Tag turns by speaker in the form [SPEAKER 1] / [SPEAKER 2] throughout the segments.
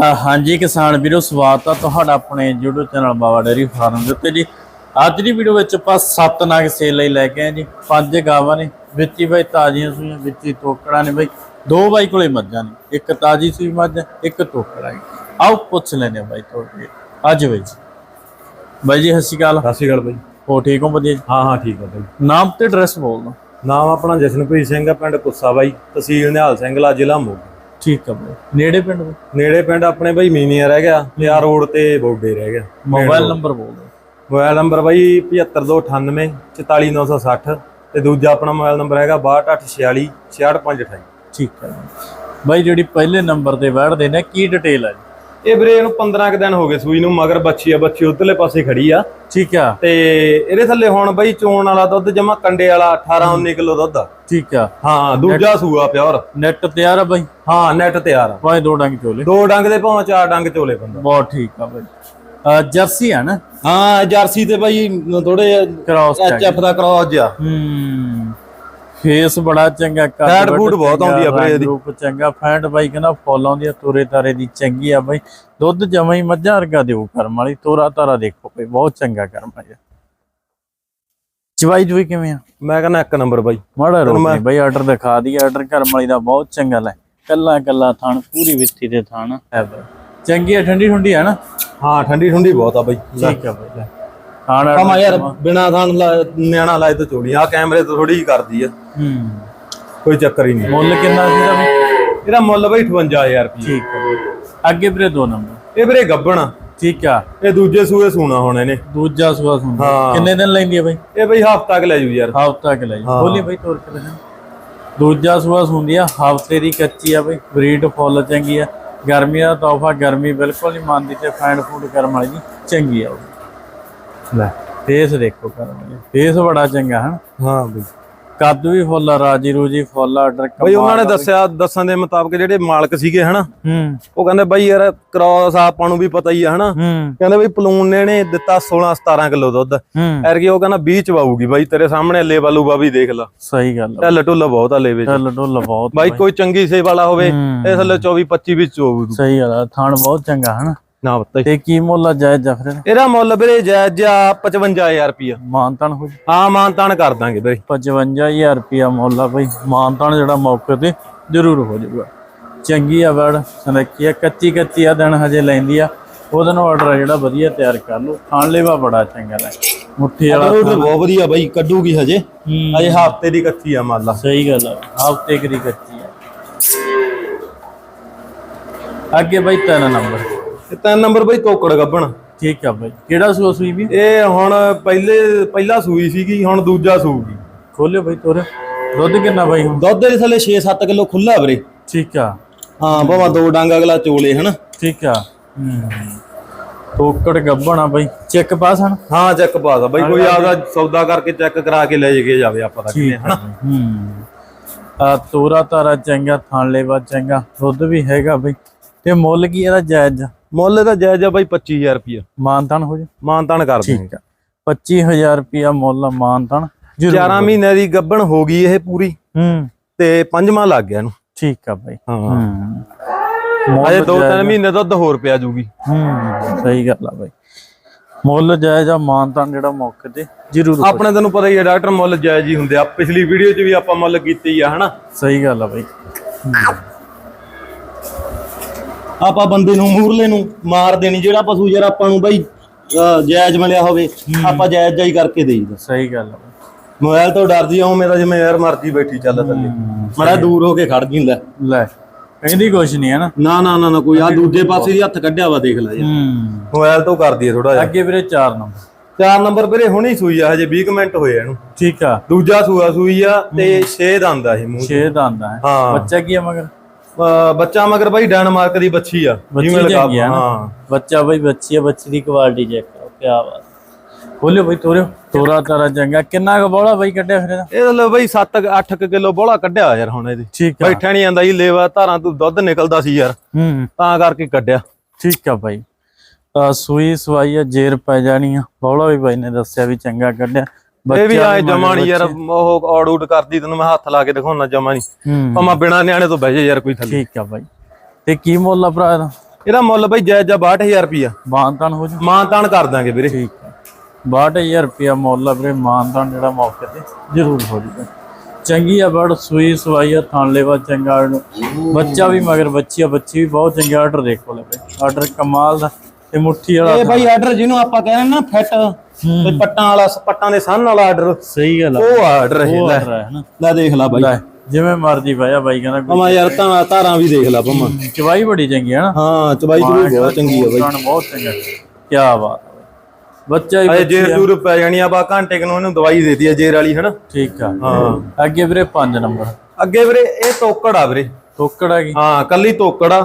[SPEAKER 1] ਹਾਂਜੀ ਕਿਸਾਨ ਵੀਰੋ ਸਵਾਗਤ ਆ ਤੁਹਾਡਾ ਆਪਣੇ YouTube channel Baba dairy farm ਦੇ ਉੱਤੇ ਜੀ। ਅੱਜ ਦੀ ਵੀਡੀਓ ਵਿੱਚ ਆਪਾਂ ਸੱਤ ਨਗ ਸੇਲ ਲਈ ਲੈ ਕੇ ਆਏ ਜੀ। ਪੰਜ ਗਾਵਾਂ ਨੇ ਵਿੱਚ ਹੀ ਬਈ ਤਾਜ਼ੀਆਂ ਸੂਈਆਂ ਵਿੱਚ ਹੀ ਤੋਕੜਾਂ ਨੇ ਬਈ। ਦੋ ਬਾਈ ਕੋਲੇ ਮੱਝਾਂ ਨੇ ਇੱਕ ਤਾਜ਼ੀ ਸੂਈ ਮੱਝ ਹੈ, ਇੱਕ ਤੋਕੜਾ ਹੈ ਆਓ ਪੁੱਛ ਲੈਨੇ ਬਾਈ ਤੁਹਾਡੇ ਅੱਜ ਬਈ ਜੀ। ਬਾਈ ਜੀ ਸਤਿ ਸ਼੍ਰੀ ਅਕਾਲ।
[SPEAKER 2] ਸਤਿ ਸ਼੍ਰੀ ਅਕਾਲ ਬਾਈ।
[SPEAKER 1] ਹੋ ਠੀਕ ਹੋ ਵਧੀਆ ਜੀ?
[SPEAKER 2] ਹਾਂ ਹਾਂ ਠੀਕ ਆ ਬਾਈ।
[SPEAKER 1] ਨਾਮ ਤੇ ਐਡਰੈਸ ਬੋਲ ਦੋ
[SPEAKER 2] ਨਾਮ ਆਪਣਾ ਜਸ਼ਨਪ੍ਰੀਤ ਸਿੰਘ ਆ ਪਿੰਡ ਕੁੱਸਾ ਬਾਈ ਤਹਿਸੀਲ ਨਿਹਾਲ ਸਿੰਘਲਾ ਜ਼ਿਲ੍ਹਾ ਮੋਗਾ।
[SPEAKER 1] ਠੀਕ ਆ ਬਾਈ। ਨੇੜੇ ਪਿੰਡ ਬਈ
[SPEAKER 2] ਨੇੜੇ ਪਿੰਡ ਆਪਣੇ ਬਾਈ ਮੀਨੀਆ ਰਹਿ ਗਿਆ ਲਿਆ ਰੋਡ ਤੇ ਬੋਡੇ ਰਹਿ ਗਿਆ।
[SPEAKER 1] ਮੋਬਾਈਲ ਨੰਬਰ ਬੋਲ ਦੋ
[SPEAKER 2] ਮੋਬਾਈਲ ਨੰਬਰ ਬਾਈ 75298 44960 ਤੇ ਦੂਜਾ ਆਪਣਾ ਮੋਬਾਈਲ ਨੰਬਰ ਹੈਗਾ 6286 66528
[SPEAKER 1] ਠੀਕ ਹੈ ਬਾਈ। ਜਿਹੜੀ ਪਹਿਲੇ ਨੰਬਰ ਤੇ ਬੈਠਦੇ ਨੇ ਕੀ ਡਿਟੇਲ ਹੈ
[SPEAKER 2] ਇਹ ਵੀਰੇ ਇਹਨੂੰ 15 ਕੁ ਦਿਨ ਹੋ ਗਏ ਸੂਈ ਨੂੰ ਮਗਰ ਬੱਚੀ ਆ ਬੱਚੀ ਉਧਰਲੇ ਪਾਸੇ ਖੜੀ ਆ।
[SPEAKER 1] ਠੀਕ ਆ।
[SPEAKER 2] ਤੇ ਇਹਦੇ ਥੱਲੇ ਹੁਣ ਬਾਈ ਚੋਣ ਵਾਲਾ ਦੁੱਧ ਜਮਾ ਕੰਡੇ ਵਾਲਾ 18 19 ਕਿਲੋ ਦੁੱਧ ਆ।
[SPEAKER 1] ਠੀਕ ਆ।
[SPEAKER 2] ਹਾਂ ਦੂਜਾ ਸੂਆ ਪਿਓਰ।
[SPEAKER 1] ਨੈਟ ਤਿਆਰ ਆ ਬਾਈ?
[SPEAKER 2] ਹਾਂ ਨੈਟ ਤਿਆਰ ਆ।
[SPEAKER 1] ਭਾਵੇਂ ਦੋ ਡੰਗ ਚੋਲੇ।
[SPEAKER 2] ਦੋ ਡੰਗ ਦੇ ਭਾਵੇਂ ਚਾਰ ਡੰਗ ਚੋਲੇ ਬੰਦਾ।
[SPEAKER 1] ਬਹੁਤ ਠੀਕ ਆ ਬਾਈ। ਜਰਸੀ ਆ ਨਾ?
[SPEAKER 2] ਹਾਂ ਜਰਸੀ ਤੇ ਬਾਈ ਥੋੜੇ
[SPEAKER 1] ਕ੍ਰਾਸ
[SPEAKER 2] ਐਚਐਫ ਦਾ ਕ੍ਰਾਸ ਜਿਆ
[SPEAKER 1] ਹੂੰ। ਫੇਸ ਬੜਾ ਚੰਗਾ
[SPEAKER 2] Fat
[SPEAKER 1] ਵੱਡ
[SPEAKER 2] food ਬਹੁਤ ਆਉਂਦੀ ਆ ਇਹਦੀ।
[SPEAKER 1] ਰੂਪ ਚੰਗਾ ਫੈਂਟ ਬਾਈ ਕਹਿੰਦਾ ਫੁੱਲ ਆਉਂਦੀ ਆ ਤੋਰੇ ਤਾਰੇ ਦੀ ਚੰਗੀ ਆ ਬਾਈ। ਦੁੱਧ ਜਮਾਂ ਹੀ ਮੱਝਾਂ ਵਰਗਾ ਦਿਓ ਕਰਮ ਵਾਲੀ ਤੋਰਾ ਤਾਰਾ ਦੇਖੋ ਬਾਈ ਬਹੁਤ ਚੰਗਾ ਕਰਮ ਆ ਚਵਾਈ ਜੁਈ ਕਿਵੇਂ ਆ?
[SPEAKER 2] ਮੈਂ ਕਹਿੰਦਾ ਇੱਕ ਨੰਬਰ ਬਾਈ।
[SPEAKER 1] ਮਾੜਾ ਰੋਕ ਨਹੀਂ ਬਈ ਆਰਡਰ ਦਿਖਾ ਦੀ ਆਰਡਰ ਕਰਮ ਵਾਲੀ ਦਾ ਬਹੁਤ ਚੰਗਾ ਲੈ। ਕੱਲਾ ਕੱਲਾ ਥਾਣ ਪੂਰੀ ਵਿੱਥੀ ਦੇ ਥਾਣ। ਹੈ ਬਾਈ। ਚੰਗੀ ਆ ਠੰਡੀ ਠੰਡੀ ਆ ਨਾ?
[SPEAKER 2] ਹਾਂ ਠੰਡੀ ਠੰਡੀ ਬਹੁਤ ਆ ਬਾਈ।
[SPEAKER 1] ਠੀਕ ਆ ਬਾਈ ਥਾਣ
[SPEAKER 2] ਕਮਾ ਯਾਰ ਬਿਨਾ ਥਾਨ ਲਾ- ਨਿਆਣਾ ਲਾਏ ਤਾਂ ਚੋਲੀ ਆ ਕੈਮਰੇ ਤੋਂ ਥੋੜੀ ਜਿਹੀ ਕਰਦੀ ਆ।
[SPEAKER 1] ਹੂੰ।
[SPEAKER 2] ਕੋਈ ਚੱਕਰ ਹੀ ਨਹੀਂ।
[SPEAKER 1] ਮੁੱਲ ਕਿੰਨਾ ਸੀਗਾ ਬਈ
[SPEAKER 2] ਇਹਦਾ ਮੁੱਲ ਬਾਈ 58000 ਰੁਪਏ
[SPEAKER 1] ਠੀਕ ਬਾਈ ਅੱਗੇ ਵੀਰੇ ਦੋ ਨੰਬਰ।
[SPEAKER 2] ਇਹ ਵੀਰੇ ਗੱਬਣ ਆ।
[SPEAKER 1] ਠੀਕ ਆ।
[SPEAKER 2] ਇਹ ਦੂਜੇ ਸੂਏ ਸੂਣਾ ਹੁਣ ਇਹਨੇ।
[SPEAKER 1] ਦੂਜਾ ਸੁਆ ਸੁਣਦਾ
[SPEAKER 2] ਹਾਂ।
[SPEAKER 1] ਕਿੰਨੇ ਦਿਨ ਲੈਂਦੀ ਆ ਬਾਈ?
[SPEAKER 2] ਇਹ ਬਈ ਹਫਤਾ ਕ ਲੈ ਜੂ ਯਾਰ।
[SPEAKER 1] ਹਫਤਾ ਕਿ ਲੈ ਜੀ।
[SPEAKER 2] ਹਾਂ।
[SPEAKER 1] ਬੋਲੀ ਬਾਈ ਤੋਰ ਕੇ ਲੈ ਦੂਜਾ ਸੁਆ ਸੁੰਦੀ ਆ। ਹਫ਼ਤੇ ਦੀ ਕੱਚੀ ਆ ਬਾਈ। ਬਰੀਡ ਫੁੱਲ ਚੰਗੀ ਆ। ਗਰਮੀ ਦਾ ਤੋਹਫਾ ਗਰਮੀ ਬਿਲਕੁਲ ਨਹੀਂ ਮੰਨਦੀ ਤੇ ਫੈਂਡ ਫੂਡ ਕਰਮ ਵਾਲੀ ਚੰਗੀ ਆ ਉਹ। ਲੈ ਫੇਸ ਦੇਖੋ ਫੇਸ ਬੜਾ ਚੰਗਾ ਹਨ?
[SPEAKER 2] ਹਾਂ ਬਈ।
[SPEAKER 1] ਕੱਦ ਵੀ ਫੁੱਲ ਆ ਰਾਜੀ ਰੂਜੀ ਫੁੱਲ ਆਰਡਰ
[SPEAKER 2] ਬਈ ਉਹਨਾਂ ਨੇ ਦੱਸਿਆ ਦੱਸਣ ਦੇ ਮੁਤਾਬਕ ਜਿਹੜੇ ਮਾਲਕ ਸੀਗੇ ਹਨਾ? ਉਹ ਕਹਿੰਦੇ ਬਈ ਯਾਰ ਕ੍ਰਾਸ ਆਪਾਂ ਨੂੰ ਵੀ ਪਤਾ ਹੀ ਆ ਹਨਾ? ਕਹਿੰਦੇ ਬਈ ਪਲੂਨ ਨੇ ਨੇ ਦਿੱਤਾ 16 17 ਕਿਲੋ ਦੁੱਧ। ਐਰਗੀ ਉਹ ਕਹਿੰਦਾ 20 ਚ ਪਾਊਗੀ ਬਾਈ ਤੇਰੇ ਸਾਹਮਣੇ ਲੇਵਾ ਲੂਵਾ ਵੀ ਦੇਖ ਲਾ।
[SPEAKER 1] ਸਹੀ ਗੱਲ
[SPEAKER 2] ਢੱਲ ਢੁੱਲ ਬਹੁਤ ਆ ਲੇਵੇ
[SPEAKER 1] ਚੱਲ ਢੋਲ ਬਹੁਤ
[SPEAKER 2] ਬਾਈ ਕੋਈ ਚੰਗੀ ਸੇਵ ਵਾਲਾ ਹੋਵੇ। ਇਹ ਥੱਲੇ 24 25 ਵਿੱਚ ਹੋਊ
[SPEAKER 1] ਸਹੀ ਗੱਲ ਥਾਣ ਬਹੁਤ ਚੰਗਾ ਹਨ?
[SPEAKER 2] ਨਾ ਪਤਾ।
[SPEAKER 1] ਤੇ ਕੀ ਮੁੱਲ ਆ ਜਾਇਜ਼ ਜਾ ਫਿਰ?
[SPEAKER 2] ਇਹਦਾ ਮੁੱਲ ਵੀਰੇ ਜਾਇਜ਼ ਜਿਹਾ 55000 ਰੁਪਿਆ
[SPEAKER 1] ਮਾਨਤਾਨ ਹੋ
[SPEAKER 2] ਹਾਂ ਮਾਨ ਤਾਨ ਕਰ ਦਾਂਗੇ ਵੀਰੇ।
[SPEAKER 1] 55000 ਰੁਪਿਆ ਮੁੱਲ ਆ ਬਈ। ਮਾਨਤਾਨ ਜਿਹੜਾ ਮੌਕੇ ਤੇ ਜ਼ਰੂਰ ਹੋ ਜਾਊਗਾ। ਚੰਗੀ ਆ ਵੜ ਸੁਨੱਖੀ ਆ ਕੱਚੀ ਕੱਚੀ ਆ ਦਿਨ ਹਜੇ ਲੈਂਦੀ ਆ। ਉਹਦੇ ਨਾਲ ਆਰਡਰ ਜਿਹੜਾ ਵਧੀਆ ਤਿਆਰ ਕਰ ਲਓ। ਖਾਣ ਲੇਵਾ ਬੜਾ ਚੰਗਾ ਲੈ ਮੁੱਠੀ ਵਾਲਾ
[SPEAKER 2] ਬਹੁਤ ਵਧੀਆ ਬਾਈ ਕੱਢੂਗੀ ਹਜੇ।
[SPEAKER 1] ਹੂੰ,
[SPEAKER 2] ਅਜੇ ਹਫ਼ਤੇ ਦੀ ਕੱਚੀ ਆ ਮੰਨ ਲਾ।
[SPEAKER 1] ਸਹੀ ਗੱਲ ਆ। ਹਫ਼ਤੇ ਕਰੀ ਕੱਚੀ ਆ। ਅੱਗੇ ਬਈ ਤਿੰਨ ਨੰਬਰ।
[SPEAKER 2] ਤੇ ਤਿੰਨ ਨੰਬਰ ਬਾਈ ਤੋਕੜ ਗੱਬਣ।
[SPEAKER 1] ਠੀਕ ਆ ਬਈ। ਕਿਹੜਾ ਸੂਆ ਸੂਈ ਵੀ
[SPEAKER 2] ਇਹ ਹੁਣ ਪਹਿਲੇ ਪਹਿਲਾ ਸੂਈ ਸੀਗੀ ਹੁਣ ਦੂਜਾ ਸੂਗੀ।
[SPEAKER 1] ਖੋਲਿਓ ਬਈ ਤੋਰ। ਦੁੱਧ ਕਿੰਨਾ ਬਾਈ ਹੁਣ?
[SPEAKER 2] ਦੁੱਧ ਦੇ ਥੱਲੇ 6-7 ਕਿਲੋ ਖੁੱਲਾ ਵੀਰੇ।
[SPEAKER 1] ਠੀਕ ਆ।
[SPEAKER 2] ਹਾਂ ਭਾਵੇਂ ਦੋ ਡੰਗ ਅਗਲਾ ਚੋਲੇ ਹਨਾ?
[SPEAKER 1] ਠੀਕ ਆ। ਟੋਕੜ ਗੱਬਣਾ ਬਈ। ਚੈੱਕ ਪਾਸ ਹਨ?
[SPEAKER 2] ਹਾਂ ਚੈੱਕ ਪਾਦਾ ਬਾਈ। ਕੋਈ ਆਦਾ ਸੌਦਾ ਕਰਕੇ ਚੈੱਕ ਕਰਾ ਕੇ ਲੈ ਜੇ ਜਾਵੇ ਆਪਾਂ ਤਾਂ
[SPEAKER 1] ਠੀਕ ਆ ਹੂੰ। ਆ ਤੋਰਾ ਤਾਰਾ ਚੰਗਾ ਥਾਣ ਲੈਵਾ ਚੰਗਾ। ਦੁੱਧ ਵੀ ਹੈਗਾ ਬਈ। ਤੇ ਮੁੱਲ ਕੀ ਇਹਦਾ ਜਾਇਜ਼?
[SPEAKER 2] ਮੁੱਲ ਇਹਦਾ ਜਾਇਜ਼ ਆ ਬਾਈ 25000 ਰੁਪਿਆ
[SPEAKER 1] ਮਾਨਤਾਨ ਹੋ ਜਾ।
[SPEAKER 2] ਮਾਨਤਾਨ ਕਰ ਦੇ
[SPEAKER 1] ਠੀਕ ਆ। 25000 ਰੁਪਿਆ ਮੁੱਲ ਮਾਨਤਾਨ। ਜ਼ਰੂਰ।
[SPEAKER 2] 11 ਮਹੀਨੇ ਦੀ ਗੱਬਣ ਹੋ ਗਈ ਇਹ ਪੂਰੀ।
[SPEAKER 1] ਹੂੰ।
[SPEAKER 2] ਤੇ ਪੰਜਵਾਂ ਲੱਗ ਗਿਆ ਇਹਨੂੰ।
[SPEAKER 1] ਠੀਕ ਆ ਬਈ।
[SPEAKER 2] ਹਾਂ। ਅਜੇ ਦੋ ਤਿੰਨ ਮਹੀਨੇ ਦੁੱਧ ਹੋਰ ਪਿਆ ਜੂਗੀ।
[SPEAKER 1] ਹੂੰ ਸਹੀ ਗੱਲ ਆ ਬਈ। ਮੁੱਲ ਜਾਇਜ਼ ਆ ਮਾਨਤਾਨ ਜਿਹੜਾ ਮੌਕੇ ਤੇ ਜ਼ਰੂਰ
[SPEAKER 2] ਆਪਣੇ ਤੈਨੂੰ ਪਤਾ ਹੀ ਹੈ ਡਾਕਟਰ ਮੁੱਲ ਜਾਇਜ਼ ਹੀ ਹੁੰਦੇ ਆ। ਪਿਛਲੀ ਵੀਡੀਓ 'ਚ ਵੀ ਆਪਾਂ ਮੁੱਲ ਕੀਤੀ ਆ ਹਨਾ?
[SPEAKER 1] ਸਹੀ ਗੱਲ ਆ ਬਈ।
[SPEAKER 3] ਆਪਾਂ ਬੰਦੇ ਨੂੰ ਮੂਰਲੇ ਨੂੰ ਮਾਰ ਦੇਣੀ ਜਿਹੜਾ ਪਸ਼ੂ ਯਾਰ ਆਪਾਂ ਨੂੰ ਬਾਈ ਅਹ ਜਾਇਜ਼ ਮਿਲਿਆ ਹੋਵੇ ਆਪਾਂ ਜਾਇਜ਼ ਜਾਈ ਕਰਕੇ ਦੇਈਦਾ
[SPEAKER 1] ਸਹੀ ਗੱਲ ਆ। ਬਈ।
[SPEAKER 2] ਮੋਬਾਈਲ ਤੋਂ ਡਰਦੀ ਆਉ ਮੇਰਾ ਜਿਵੇਂ ਯਾਰ ਮਰਜ਼ੀ ਬੈਠੀ ਚੱਲ ਥੱਲੇ।
[SPEAKER 3] ਮੜਾ ਦੂਰ ਹੋ ਕੇ ਖੜ ਜਿੰਦਾ।
[SPEAKER 1] ਲੈ ਕਹਿੰਦੀ ਕੁਛ ਨਹੀਂ ਹੈ ਨਾ।
[SPEAKER 3] ਨਾ ਨਾ ਨਾ ਨਾ ਕੋਈ ਆ ਦੂਜੇ ਪਾਸੇ ਦੀ ਹੱਥ ਕੱਢਿਆ ਵਾ ਦੇਖ ਲੈ ਯਾਰ।
[SPEAKER 1] ਹੂੰ।
[SPEAKER 2] ਮੋਬਾਈਲ ਤੋਂ ਕਰਦੀ ਹੈ ਥੋੜਾ ਜਿਹਾ।
[SPEAKER 1] ਅੱਗੇ ਵੀਰੇ 4 ਨੰਬਰ।
[SPEAKER 2] ਚਾਰ ਨੰਬਰ ਵੀਰੇ ਹੁਣੀ ਸੂਈ ਆ ਹਜੇ 20 ਕੁ ਮਿੰਟ ਹੋਏ ਆ ਇਹਨੂੰ।
[SPEAKER 1] ਠੀਕ ਆ।
[SPEAKER 2] ਦੂਜਾ ਸੂਆ ਸੂਈ ਆ ਤੇ 6 ਦੰਦ ਆ ਇਹ ਮੂੰਹ 'ਚ।
[SPEAKER 1] 6 ਦੰਦ ਆ।
[SPEAKER 2] ਹਾਂ।
[SPEAKER 1] ਬੱਚਾ ਕੀ ਆ ਮਗਰ?
[SPEAKER 2] ਬੱਚਾ ਮਗਰ ਬਾਈ ਡੈਨਮਾਰਕ ਦੀ ਬੱਚੀ ਆ
[SPEAKER 1] ਚੰਗੀ ਆ
[SPEAKER 2] ਹਾਂ।
[SPEAKER 1] ਬੱਚਾ ਬਈ ਬੱਚੀ ਆ ਬੱਚੀ ਦੀ ਕੁਆਲਿਟੀ ਚੈੱਕ ਕਰੋ ਕਿਆ ਬਾਤ। ਬੋਲਿਓ ਬਈ ਤੋਰਿਓ। ਤੋਰਾ ਤਾਰਾ ਚੰਗਾ। ਕਿੰਨਾ ਕੁ ਬੋਲਾ ਬਈ ਕੱਢਿਆ ਫਿਰ ਇਹਦਾ?
[SPEAKER 2] ਇਹ ਲੈ ਬਾਈ 7 8 ਕਿਲੋ ਬੋਲਾ ਕੱਢਿਆ ਯਾਰ ਹੁਣ ਇਹਦੀ।
[SPEAKER 1] ਠੀਕ ਆ।
[SPEAKER 2] ਬੈਠਾ ਨਹੀਂ ਜਾਂਦਾ ਜੀ ਲੇਵਾ ਧਾਰਾਂ ਤੋਂ ਦੁੱਧ ਨਿਕਲਦਾ ਸੀ ਯਾਰ।
[SPEAKER 1] ਹੂੰ।
[SPEAKER 2] ਤਾਂ ਕਰਕੇ ਕੱਢਿਆ।
[SPEAKER 1] ਠੀਕ ਆ ਬਾਈ। ਸੂਈ ਸਵਾਈ ਆ ਜੇਰ ਪੈ ਜਾਣੀ ਆ। ਬੋਲਾ ਵੀ ਬਾਈ ਨੇ ਦੱਸਿਆ ਵੀ ਚੰਗਾ ਕੱਢਿਆ।
[SPEAKER 2] ਇਹ ਵੀ ਆਏ ਜਮਾ ਯਾਰ। ਉਹ ਔੜ ਉੜ ਕਰਦੀ ਤੈਨੂੰ ਮੈਂ ਹੱਥ ਲਾ ਕੇ ਦਿਖਾਉਣਾ ਜਮਾ ਨਹੀਂ ਭਾਵੇਂ ਬਿਨਾ ਨਿਆਣੇ ਤੋਂ ਬਹਿ ਜਾ ਯਾਰ ਕੋਈ ਥੱਲੇ।
[SPEAKER 1] ਠੀਕ ਆ ਬਾਈ। ਤੇ ਕੀ ਮੁੱਲ ਆ ਭਰਾ ਇਹਦਾ?
[SPEAKER 2] ਇਹਦਾ ਮੁੱਲ ਬਾਈ ਜਾਇਜ਼ ਆ 62000 ਰੁਪਿਆ
[SPEAKER 1] ਮਾਨਤਾਨ ਹੋ ਜੂ?
[SPEAKER 2] ਮਾਨਤਾਨ ਕਰ ਦਾਂਗੇ ਵੀਰੇ।
[SPEAKER 1] ਠੀਕ ਹੈ 62000 ਰੁਪਿਆ ਮੁੱਲ ਆ ਵੀਰੇ ਮਾਨਤਾਨ ਜਿਹੜਾ ਮੌਕੇ ਤੇ ਜ਼ਰੂਰ ਹੋ ਜੂਗਾ। ਚੰਗੀ ਆ ਬੜ ਸੂਈ ਸਵਾਈ ਆ ਥਣ ਲੈਵਾ ਚੰਗਾ। ਬੱਚਾ ਵੀ ਮਗਰ ਬੱਚੀ ਆ ਬੱਚੀ ਵੀ ਬਹੁਤ ਚੰਗੀ ਆਰਡਰ ਦੇਖੋ ਲੈ ਆਰਡਰ ਕਮਾਲ ਦਾ। ਤੇ ਮੁੱਠੀ ਵਾਲਾ
[SPEAKER 3] ਇਹ ਬਾਈ ਆਰਡਰ ਜਿਹਨੂੰ ਆਪਾਂ ਕਹਿੰਦੇ ਨਾ ਫਿੱਟ ਤੇ ਪੱਟਾਂ ਵਾਲਾ
[SPEAKER 2] ਪੱਟਾਂ ਦੇ ਸੰਨ ਵਾਲਾ ਆਰਡਰ
[SPEAKER 1] ਸਹੀ ਗੱਲ ਆ।
[SPEAKER 2] ਉਹ ਆਰਡਰ ਹੈ ਲੈ
[SPEAKER 3] ਦੇਖ ਲੈ ਬਾਈ।
[SPEAKER 1] ਜਿਵੇਂ ਮਰਜ਼ੀ ਭਾਇਆ ਬਾਈ ਕਹਿੰਦਾ
[SPEAKER 3] ਪਮਾ ਯਾਰ ਤਾਂ ਧਾਰਾਂ ਵੀ ਦੇਖ ਲੈ ਪਮਾ
[SPEAKER 1] ਚਵਾਈ ਬੜੀ ਚੰਗੀ ਹੈ ਨਾ।
[SPEAKER 3] ਹਾਂ ਚਬੂਈ ਬਹੁਤ ਚੰਗੀ ਆ ਬਾਈ।
[SPEAKER 1] ਬਹੁਤ ਚੰਗਾ ਕੀ ਬਾਤ। ਬੱਚਾ ਹੀ ਆ।
[SPEAKER 2] ਜੂਰ ਪੈ ਜਾਣੀ ਆ ਬਾ ਘੰਟੇ ਕੁ ਨੂੰ ਇਹਨੂੰ ਦਵਾਈ ਦੇਤੀ ਆ ਜੇਰ ਵਾਲੀ ਹਨਾ?
[SPEAKER 1] ਠੀਕ ਆ।
[SPEAKER 2] ਹਾਂ।
[SPEAKER 1] ਅੱਗੇ ਵੀਰੇ 5 ਨੰਬਰ।
[SPEAKER 2] ਅੱਗੇ ਵੀਰੇ ਇਹ ਤੋਕੜ ਆ ਵੀਰੇ।
[SPEAKER 1] ਟੋਕੜ ਆ ਗਈ
[SPEAKER 2] ਹਾਂ ਕੱਲੀ ਤੋਕੜ ਆ।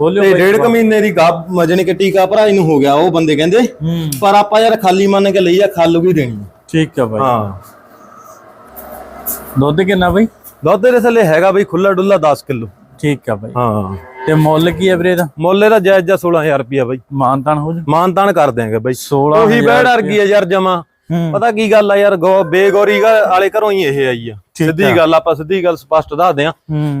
[SPEAKER 2] ਤੇ। ਡੇਢ ਕੁ ਮਹੀਨੇ ਦੀ ਗੱਭ
[SPEAKER 3] ਮਜਨੇ ਕਿ ਟੀਕਾ ਭਰਾਈ ਨੂੰ ਹੋ ਗਿਆ ਉਹ ਬੰਦੇ ਕਹਿੰਦੇ
[SPEAKER 1] ਹੂੰ।
[SPEAKER 3] ਪਰ ਆਪਾਂ ਯਾਰ ਖਾਲੀ ਮੰਨ ਕੇ ਲਈ ਆ ਖੱਲ ਵੀ ਦੇਣੀ।
[SPEAKER 1] ਠੀਕ ਆ ਬਾਈ।
[SPEAKER 2] ਹਾਂ।
[SPEAKER 1] ਦੁੱਧ ਕਿੰਨਾ ਬਾਈ?
[SPEAKER 2] ਦੁੱਧ ਦੇ ਥੱਲੇ ਹੈਗਾ ਬਈ ਖੁੱਲਾ ਡੁੱਲਾ 10 ਕਿਲੋ।
[SPEAKER 1] ਠੀਕ ਆ ਬਾਈ।
[SPEAKER 2] ਹਾਂ।
[SPEAKER 1] ਤੇ ਮੁੱਲ ਕੀ ਆ ਵੀਰੇ ਦਾ
[SPEAKER 2] ਮੁੱਲ ਇਹਦਾ ਜਾਇਜ਼ ਜਾ 16000 ਰੁਪਿਆ ਬਈ।
[SPEAKER 1] ਮਾਨਤਾਨ ਹੋ ਜੂ?
[SPEAKER 2] ਮਾਨਤਾਨ ਕਰ ਦਿਆਂਗੇ ਬਈ।
[SPEAKER 1] 16
[SPEAKER 2] ਉਹੀ ਬੈੜ ਅਰਗੀ ਆ ਯਾਰ ਜਮਾ।
[SPEAKER 1] ਹੂੰ।
[SPEAKER 2] ਪਤਾ ਕੀ ਗੱਲ ਆ ਯਾਰ ਗੋ ਬੇਗੋਰੀ ਗਾ- ਵਾਲੇ ਘਰੋਂ ਹੀ ਇਹ ਆਈ ਆ। ਸਿੱਧੀ ਗੱਲ ਆਪਾਂ ਸਿੱਧੀ ਗੱਲ ਸਪਸ਼ਟ ਦੱਸਦੇ ਆ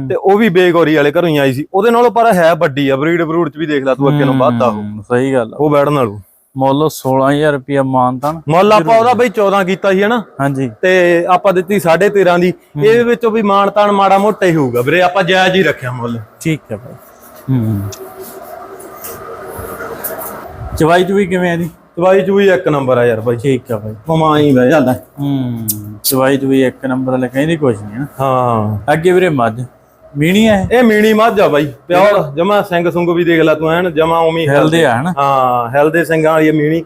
[SPEAKER 2] ਤੇ ਉਹ ਵੀ ਬੇਗੋਰੀ ਵਾਲੇ ਘਰੋਂ ਹੀ ਆਈ ਸੀ। ਉਹਦੇ ਨਾਲੋਂ ਪਰ ਹੈ ਵੱਡੀ ਆ ਬਰੀਡ ਬਰੂਡ ਚ ਵੀ ਦੇਖ ਲੈ ਤੂੰ ਅੱਗੇ ਨੂੰ ਵੱਧਦਾ ਉਹ।
[SPEAKER 1] ਹੂੰ, ਸਹੀ ਗੱਲ
[SPEAKER 2] ਉਹ ਬੈੜ ਨਾਲੋਂ।
[SPEAKER 1] ਮੁੱਲ 16000 ਰੁਪਿਆ ਮਾਨਤਾਨ
[SPEAKER 2] ਮੁੱਲ ਆਪਾਂ ਉਹਦਾ ਬਈ 14 ਕੀਤਾ ਸੀ ਹਨਾ।
[SPEAKER 1] ਹਾਂਜੀ।
[SPEAKER 2] ਤੇ ਆਪਾਂ ਦਿੱਤੀ 13.5 ਦੀ। ਇਹਦੇ ਵਿੱਚੋਂ ਵੀ ਮਾਨਤਾਨ ਮਾੜਾ ਮੋਟਾ ਹੀ ਹੋਊਗਾ ਵੀਰੇ। ਆਪਾਂ ਜਾਇਜ਼ ਹੀ ਰੱਖਿਆ ਮੁੱਲ।
[SPEAKER 1] ਠੀਕ ਹੈ ਬਾਈ। ਹੂੰ। ਚਵਾਈ ਚੁਈ ਕਿਵੇਂ ਆ ਜੀ
[SPEAKER 2] ਦਵਾਈ ਚੂਈ ਇੱਕ ਨੰਬਰ ਆ ਯਾਰ ਬਾਈ।
[SPEAKER 1] ਠੀਕ ਆ ਬਾਈ।
[SPEAKER 3] ਪਮਾ ਹੀ ਬਹਿ ਜਾਂਦਾ।
[SPEAKER 1] ਹੂੰ ਚਵਾਈ ਚੁਈ ਇੱਕ ਨੰਬਰ ਵਾਲੇ ਕਹਿੰਦੀ ਕੁਛ ਨਹੀਂ ਹੈ
[SPEAKER 2] ਹਾਂ।
[SPEAKER 1] ਅੱਗੇ ਵੀਰੇ ਮੱਝ। ਮੀਣੀ ਹੈ
[SPEAKER 2] ਇਹ? ਮੀਣੀ ਮੱਝ ਆ ਬਾਈ ਪਿਓਰ। ਜਮਾ ਸਿੰਘ ਸੁੰਗ ਵੀ ਦੇਖ ਲੈ ਤੂੰ ਐਨ ਜਮਾ ਉਮੀ
[SPEAKER 1] ਹਿਲਦੇ ਆ ਹਨਾ।
[SPEAKER 2] ਹਾਂ ਹਿਲਦੇ ਸਿੰਘਾਂ ਵਾਲੀ ਮੀਣੀ।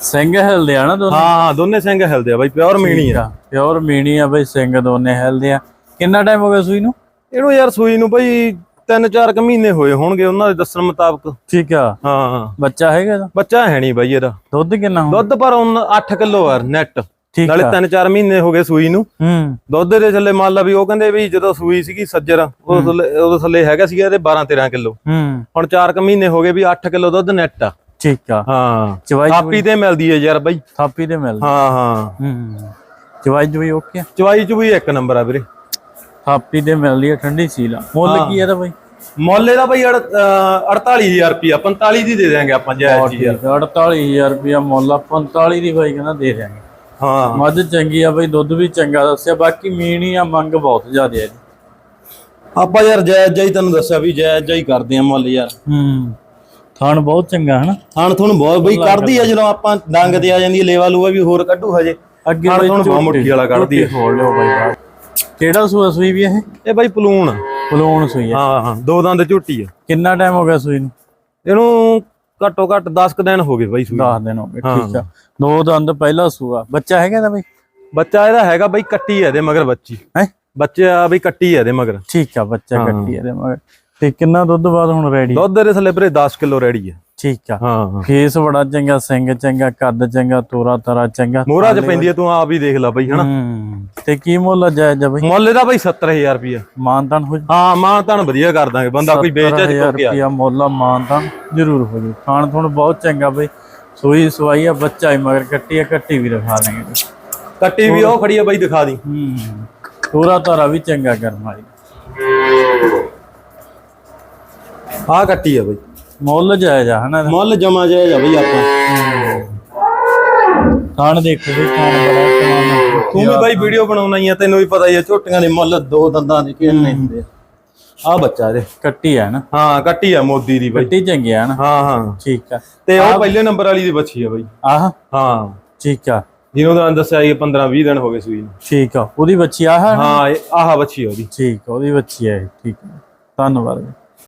[SPEAKER 1] ਸਿੰਘ ਹਿਲਦੇ ਆ ਨਾ ਦੋਨੇ?
[SPEAKER 2] ਹਾਂ ਦੋਨੇ ਸਿੰਘ ਹਿਲਦੇ ਆ ਬਾਈ ਪਿਓਰ ਮੀਣੀ ਆ।
[SPEAKER 1] ਪਿਓਰ ਮੀਣੀ ਆ ਬਈ ਸਿੰਘ ਦੋਨੇ ਹਿਲਦੇ ਆ। ਕਿੰਨਾ ਟਾਈਮ ਹੋ ਗਿਆ ਸੂਈ ਨੂੰ?
[SPEAKER 2] ਇਹਨੂੰ ਯਾਰ ਸੂਈ ਨੂੰ ਬਾਈ ਤਿੰਨ ਚਾਰ ਕੁ ਮਹੀਨੇ ਹੋਏ ਹੋਣਗੇ ਉਹਨਾਂ ਦੇ ਦੱਸਣ ਮੁਤਾਬਕ।
[SPEAKER 1] ਠੀਕ ਆ।
[SPEAKER 2] ਹਾਂ।
[SPEAKER 1] ਬੱਚਾ ਹੈਗਾ ਇਹਦਾ?
[SPEAKER 2] ਬੱਚਾ ਹੈ ਨਹੀਂ ਬਾਈ ਇਹਦਾ।
[SPEAKER 1] ਦੁੱਧ ਕਿੰਨਾ ਹੁੰਦਾ
[SPEAKER 2] ਦੁੱਧ ਪਰ ਹੁਣ 8 ਕਿਲੋ ਆ ਨੈਟ
[SPEAKER 1] ਠੀਕ
[SPEAKER 2] ਨਾਲੇ
[SPEAKER 1] ਆ।
[SPEAKER 2] ਤਿੰਨ ਚਾਰ ਮਹੀਨੇ ਹੋ ਗਏ ਸੂਈ ਨੂੰ।
[SPEAKER 1] ਹੂੰ।
[SPEAKER 2] ਦੁੱਧ ਦੇ ਥੱਲੇ ਮੰਨ ਲਾ ਵੀ ਉਹ ਕਹਿੰਦੇ ਵੀ ਜਦੋਂ ਸੂਈ ਸੀਗੀ ਸੱਜਰ ਉਹ ਥੱਲੇ ਉਹਦੇ ਥੱਲੇ ਹੈਗਾ ਸੀਗਾ ਇਹਦੇ 12 13 ਕਿਲੋ।
[SPEAKER 1] ਹੂੰ।
[SPEAKER 2] ਹੁਣ 4 ਕੁ ਮਹੀਨੇ ਹੋ ਗਏ ਵੀ 8 ਕਿਲੋ ਦੁੱਧ ਨੈਟ ਆ।
[SPEAKER 1] ਠੀਕ ਆ।
[SPEAKER 2] ਹਾਂ।
[SPEAKER 1] ਚਵਾਈ
[SPEAKER 2] ਥਾਪੀ ਤੇ ਮਿਲਦੀ ਹੈ ਯਾਰ ਬਾਈ।
[SPEAKER 1] ਥਾਪੀ ਤੇ ਮਿਲਦੀ।
[SPEAKER 2] ਹਾਂ ਹਾਂ।
[SPEAKER 1] ਹੂੰ। ਚਵਾਈ ਚੁਈ ਓਕੇ ਆ?
[SPEAKER 2] ਚਵਾਈ ਚ ਵੀ ਇੱਕ ਨੰਬਰ ਆ ਵੀਰੇ।
[SPEAKER 1] ਥਾਪੀ ਤੇ ਮਿਲਦੀ ਆ ਠੰਡੀ ਸੀਲ ਆ। ਮੁੱਲ ਕੀ ਆ ਇਹਦਾ ਬਾਈ?
[SPEAKER 2] ਮੁੱਲ ਅੜ- ਅਹ 48000 ਰੁਪਿਆ 45 ਦੀ ਦੇ ਦਿਆਂਗੇ ਆਪਾਂ ਜਾਇਜ਼ ਜੀ ਯਾਰ।
[SPEAKER 1] 48000 ਰੁਪਇਆ ਮੁੱਲ ਆ 45 ਦੀ ਬਾਈ ਕਹਿੰਦਾ ਦੇ ਦਿਆਂਗੇ।
[SPEAKER 2] ਹਾਂ।
[SPEAKER 1] ਮੱਝ ਚੰਗੀ ਆ ਬਈ ਦੁੱਧ ਵੀ ਚੰਗਾ ਦੱਸਿਆ ਬਾਕੀ ਮੀਣੀ ਆ ਮੰਗ ਬਹੁਤ ਜ਼ਿਆਦਾ ਹੈ
[SPEAKER 3] ਆਪਾਂ ਯਾਰ ਜਾਇਜ਼ ਜਾਈ ਤੈਨੂੰ ਦੱਸਿਆ ਵੀ ਜਾਇਜ਼ ਜਾਈ ਕਰਦੇ ਆ ਮੁੱਲ ਯਾਰ।
[SPEAKER 1] ਹੂੰ ਥਾਣ ਬਹੁਤ ਚੰਗਾ ਹਨਾ?
[SPEAKER 3] ਥਾਣ ਥੁਣ ਬਹੁਤ ਬਈ ਕੱਢਦੀ ਆ ਜਦੋਂ ਆਪਾਂ ਡੰਗ ਤੇ ਆ ਜਾਂਦੀ ਲੇਵਾ ਲੂਆ ਵੀ ਹੋਰ ਕੱਢੂ ਹਜੇ।
[SPEAKER 1] ਅੱਗੇ
[SPEAKER 2] ਥਾਣ ਬਹੁਤ ਮੁੱਠੀ ਵਾਲਾ ਕੱਢਦੀ
[SPEAKER 1] ਖੋਲ ਲਿਓ ਬਾਈ। ਕਿਹੜਾ ਸੂਆ ਸੂਈ ਵੀ ਇਹ?
[SPEAKER 2] ਇਹ ਬਾਈ ਪਲੂਣ। ਆ।
[SPEAKER 1] ਪਲੋਣ ਸੂਈ ਆ।
[SPEAKER 2] ਹਾਂ ਹਾਂ। ਦੋ ਦੰਦ ਝੋਟੀ ਆ।
[SPEAKER 1] ਕਿੰਨਾ ਟਾਈਮ ਹੋ ਗਿਆ ਸੂਈ ਨੂੰ?
[SPEAKER 2] ਇਹਨੂੰ ਘੱਟੋ ਘੱਟ 10 ਕੁ ਦਿਨ ਹੋ ਗਏ ਬਾਈ ਸੂਈ
[SPEAKER 1] 10 ਦਿਨ ਹੋ ਗਏ ਠੀਕ ਆ। ਦੋ ਦੰਦ ਪਹਿਲਾ ਸੂਆ। ਬੱਚਾ ਹੈਗਾ ਇਹਦਾ ਬਈ?
[SPEAKER 2] ਬੱਚਾ ਇਹਦਾ ਹੈਗਾ ਬਾਈ ਕੱਟੀ ਆ ਇਹਦੇ ਮਗਰ ਬੱਚੀ।
[SPEAKER 1] ਹੈ?
[SPEAKER 2] ਬੱਚਾ ਬਈ ਕੱਟੀ ਆ ਇਹਦੇ ਮਗਰ।
[SPEAKER 1] ਠੀਕ ਆ ਬੱਚਾ ਕੱਟੀ ਇਹਦੇ ਮਗਰ। ਤੇ ਕਿੰਨਾ ਦੁੱਧ ਬਾਅਦ ਹੁਣ ਰੈਡੀ
[SPEAKER 2] ਦੁੱਧ ਦੇ ਥੱਲੇ ਵੀਰੇ 10 ਕਿਲੋ ਰੈਡੀ ਆ।
[SPEAKER 1] ਠੀਕ ਆ।
[SPEAKER 2] ਹਾਂ
[SPEAKER 1] ਫੇਸ ਬੜਾ ਚੰਗਾ ਸਿੰਘ ਚੰਗਾ ਕੱਦ ਚੰਗਾ ਤੋਰਾ ਤਰਾ ਚੰਗਾ।
[SPEAKER 2] ਮੋਹਰਾ ਚ ਪੈਂਦੀ ਆ ਤੂੰ ਆਪ ਹੀ ਦੇਖ ਲੈ ਬਾਈ ਹਨਾ?
[SPEAKER 1] ਤੇ ਕੀ ਮੁੱਲ ਆ ਜਾਇਜ਼ ਆ ਬਈ?
[SPEAKER 2] ਮੁੱਲ ਇਹਦਾ ਬਾਈ 70000 ਰੁਪਿਆ
[SPEAKER 1] ਮਾਨਤਾਨ ਹੋ
[SPEAKER 2] ਹਾਂ ਮਾਂ ਤਾਂ ਵਧੀਆ ਕਰ ਦਾਂਗੇ ਬੰਦਾ ਕੋਈ ਵੇਚ ਚ
[SPEAKER 1] 70000
[SPEAKER 2] ਕੋ ਗਿਆ
[SPEAKER 1] ਰੁਪਿਆ ਮੁੱਲ ਆ ਮਾਨਤਾਨ ਜ਼ਰੂਰ ਹੋ ਜੂ ਖਾਣ ਥੋਣ ਬਹੁਤ ਚੰਗਾ ਬਈ। ਸੂਈ ਸਵਾਈ ਆ ਬੱਚਾ ਹੀ ਮਗਰ ਕੱਟੀ ਆ ਕੱਟੀ ਵੀ ਰਖਾ ਲਾਂਗੇ
[SPEAKER 2] ਕੱਟੀ ਵੀ ਉਹ ਖੜੀ ਆ ਬਾਈ ਦਿਖਾ ਦੀ।
[SPEAKER 1] ਹੂੰ ਤੋਰਾ ਤਾਰਾ ਵੀ ਚੰਗਾ ਕਰਨ ਵਾਲੀ।
[SPEAKER 2] ਆਹ ਕੱਟੀ ਆ ਬਾਈ।
[SPEAKER 1] ਮੁੱਲ ਜਾਇਜ਼ ਆ ਹਨਾ?
[SPEAKER 3] ਮੁੱਲ ਜਮਾ ਜਾਇਜ਼ ਆ ਬਈ ਆਪਾਂ।
[SPEAKER 1] ਖਾਣ ਦੇਖੋ ਵੀ ਖਾਣ ਬੜਾ
[SPEAKER 2] ਤੂੰ ਵੀ ਬਾਈ ਵੀਡੀਓ ਬਣਾਉਣਾ ਹੀ ਆ ਤੈਨੂੰ ਵੀ ਪਤਾ ਹੀ ਆ ਝੋਟੀਆਂ
[SPEAKER 3] ਦੇ ਮੁੱਲ ਦੋ ਦੰਦਾਂ ਦੇ ਕਿੰਨੇ ਹੁੰਦੇ ਆ।
[SPEAKER 2] ਆ ਬੱਚਾ ਇਹਦੇ।
[SPEAKER 1] ਕੱਟੀ ਆ ਨਾ।
[SPEAKER 2] ਹਾਂ ਕੱਟੀ ਆ ਮੋਦੀ ਦੀ ਬਾਈ।
[SPEAKER 1] ਕੱਟੀ ਚੰਗੀ ਆ ਨਾ।
[SPEAKER 2] ਹਾਂ ਹਾਂ।
[SPEAKER 1] ਠੀਕ ਆ।
[SPEAKER 2] ਤੇ ਉਹ ਪਹਿਲੇ ਨੰਬਰ ਵਾਲੀ ਦੀ ਬੱਚੀ ਆ ਬਾਈ।
[SPEAKER 1] ਆਹ?
[SPEAKER 2] ਹਾਂ।
[SPEAKER 1] ਠੀਕ ਆ।
[SPEAKER 2] ਜਿਹਨੂੰ ਤਾਂ ਦੱਸਿਆ ਇਹ 15 20 ਦਿਨ ਹੋ ਗਏ ਸੂਈ ਨੂੰ।
[SPEAKER 1] ਠੀਕ ਆ ਉਹਦੀ ਬੱਚੀ ਆਹ ਹੈ
[SPEAKER 2] ਆਹ ਬੱਚੀ ਆ ਉਹਦੀ।
[SPEAKER 1] ਠੀਕ ਆ ਉਹਦੀ ਬੱਚੀ ਇਹ, ਠੀਕ ਆ। ਧੰਨਵਾਦ।